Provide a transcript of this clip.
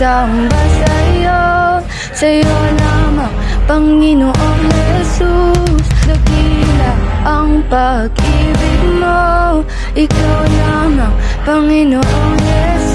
pagsamba sa'yo Sa'yo lamang, Panginoong Jesus. Dakila ang pag-ibig mo. Ikaw lamang, Panginoong Jesus.